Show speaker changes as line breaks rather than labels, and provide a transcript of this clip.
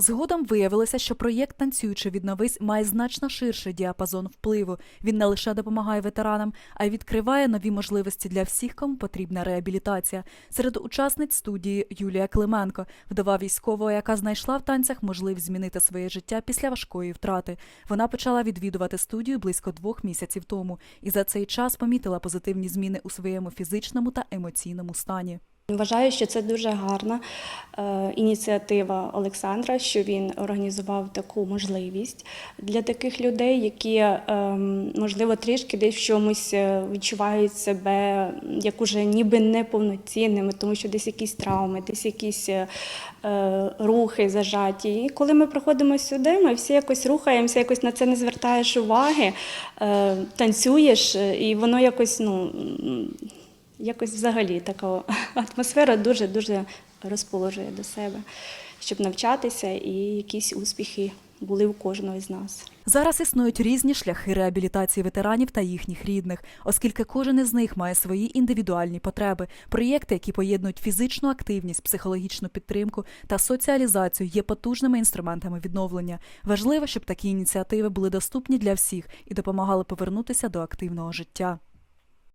Згодом виявилося, що проєкт Танцюючи відновись має значно ширший діапазон впливу. Він не лише допомагає ветеранам, а й відкриває нові можливості для всіх, кому потрібна реабілітація. Серед учасниць студії Юлія Клименко, вдова військового, яка знайшла в танцях можливість змінити своє життя після важкої втрати. Вона почала відвідувати студію близько двох місяців тому і за цей час помітила позитивні зміни у своєму фізичному та емоційному стані.
Вважаю, що це дуже гарна е, ініціатива Олександра, що він організував таку можливість для таких людей, які е, можливо трішки десь в чомусь е, відчувають себе як уже ніби неповноцінними, тому що десь якісь травми, десь якісь е, рухи зажаті. І коли ми приходимо сюди, ми всі якось рухаємося, якось на це не звертаєш уваги, танцюєш, і воно якось ну. Якось взагалі така атмосфера дуже-дуже розположує до себе, щоб навчатися і якісь успіхи були у кожного з нас.
Зараз існують різні шляхи реабілітації ветеранів та їхніх рідних, оскільки кожен із них має свої індивідуальні потреби. Проєкти, які поєднують фізичну активність, психологічну підтримку та соціалізацію, є потужними інструментами відновлення. Важливо, щоб такі ініціативи були доступні для всіх і допомагали повернутися до активного життя.